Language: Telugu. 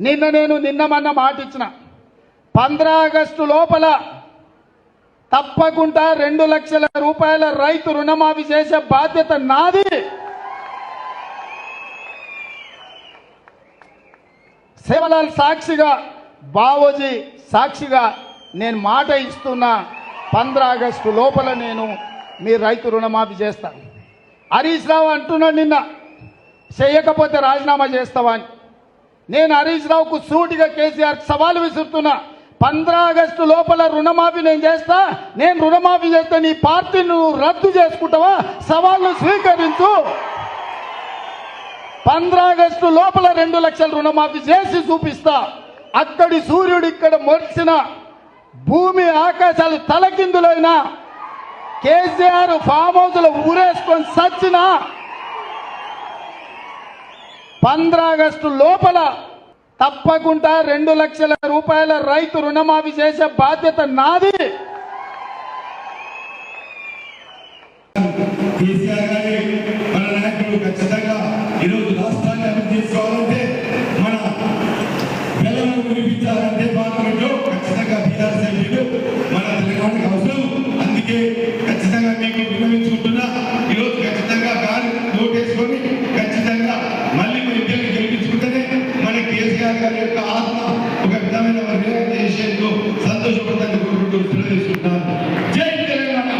నిన్న నేను నిన్న మొన్న మాట ఇచ్చిన. పంద్రా ఆగస్టు లోపల తప్పకుండా రెండు లక్షల రూపాయల రైతు రుణమాఫీ చేసే బాధ్యత నాది. సేవలాల్ సాక్షిగా బావోజీ సాక్షిగా నేను మాట ఇస్తున్నా పంద్రా ఆగస్టు లోపల నేను మీ రైతు రుణమాఫీ చేస్తాను హరీష్ రావు అంటున్నాడు నిన్న చేయకపోతే రాజీనామా చేస్తావా? అని. నేను హరీష్ రావుకు సూటిగా కేసీఆర్ సవాల్ విసురుతున్నా. పంద్రా ఆగస్టు లోపల రుణమాఫీ నేను చేస్తా నేను రుణమాఫీ చేస్తే నీ పార్టీ నువ్వు రద్దు చేసుకుంటావా? సవాళ్ళు స్వీకరించు. పంద్రా ఆగస్టు లోపల రెండు లక్షల రుణమాఫీ చేసి చూపిస్తా. అక్కడి సూర్యుడు ఇక్కడ మొరిచిన భూమి ఆకాశాలు తలకిందులైనా కేసీఆర్ ఫామ్ హౌస్లో ఊరేసుకొని సచ్చినా పంద్రాగస్టు లోపల తప్పకుండా రెండు లక్షల రూపాయల రైతు రుణమాఫీ చేసే బాధ్యత నాది. కేసీఆర్ గారి మన నాయకులు ఖచ్చితంగా ఈరోజు రాష్ట్రాన్ని అభివృద్ధి చేసుకోవాలంటే మన పిల్లలను వినిపించాలంటే పార్లమెంట్ ఖచ్చితంగా. విధమైన రిలాక్సేషన్తో సంతోషపడతాన్ని కోరుకుంటూ తెలియజేస్తున్నాను జై తెలంగాణ!